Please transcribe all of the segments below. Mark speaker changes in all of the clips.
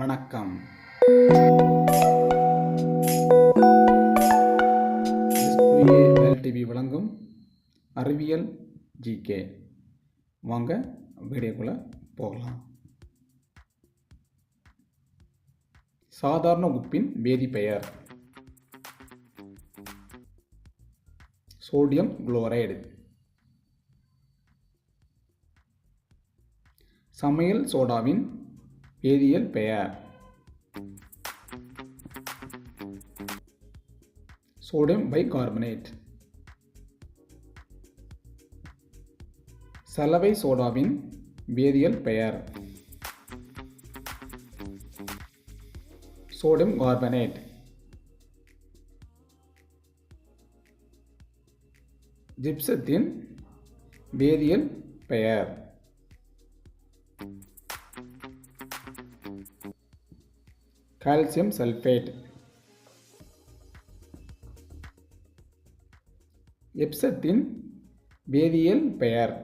Speaker 1: வணக்கம். டிவி வழங்கும் அறிவியல் ஜிகே வாங்க வீடியோக்குள்ளே போகலாம். சாதாரண உப்பின் வேதிப்பெயர் சோடியம் குளோரைடு. சமையல் சோடாவின் வேதியியல் பெயர். Sodium bicarbonate. சலவை சோடாவின் வேதியியல் பெயர். Sodium carbonate. ஜிப்சத்தின் வேதியியல் பெயர். கால்சியம் சல்ஃபேட் எப்சத்தின் வேதியியல் பெயர்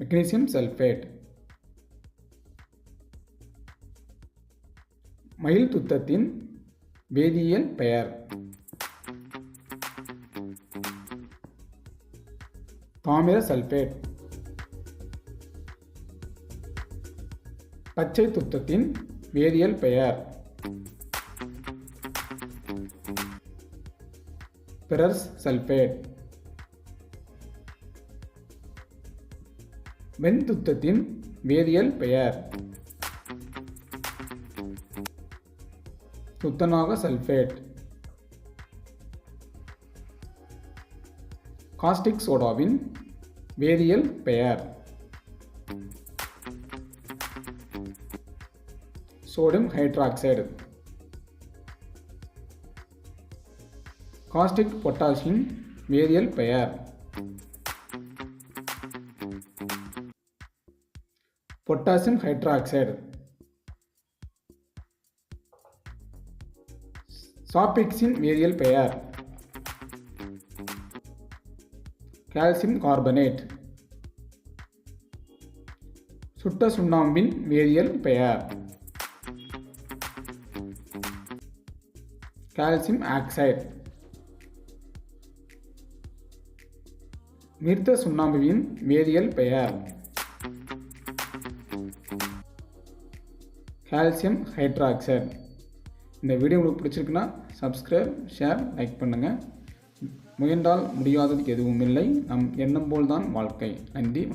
Speaker 1: மெக்னீசியம் சல்ஃபேட் மயில் துத்தத்தின் வேதியியல் பெயர் தாமிர சல்ஃபேட் பச்சை துத்தத்தின் வேதியியல் பெயர். பெரர்ஸ் சல்ஃபேட் வெண்துத்தத்தின் வேதியியல் பெயர். துத்தநாக சல்ஃபேட் காஸ்டிக் சோடாவின் வேதியியல் பெயர். Sodium hydroxide. காஸ்டிக் பொட்டாசியம் வேதியியல் பெயர். பொட்டாசியம் ஹைட்ராக்சைடு சாபிக்ஸின் வேதியியல் பெயர். கால்சியம் கார்பனேட் சுட்ட சுண்ணாம்பின் வேதியியல் பெயர். Calcium oxide. நிறுத்த சுண்ணாம்புவின் வேதியியல் பெயர். Calcium hydroxide. இந்த வீடியோ உங்களுக்கு பிடிச்சிருக்குன்னா சப்ஸ்கிரைப் ஷேர் லைக் பண்ணுங்கள் முயன்றால் முடியாதது எதுவும் இல்லை நம் எண்ணம் போல்தான் வாழ்க்கை. நன்றி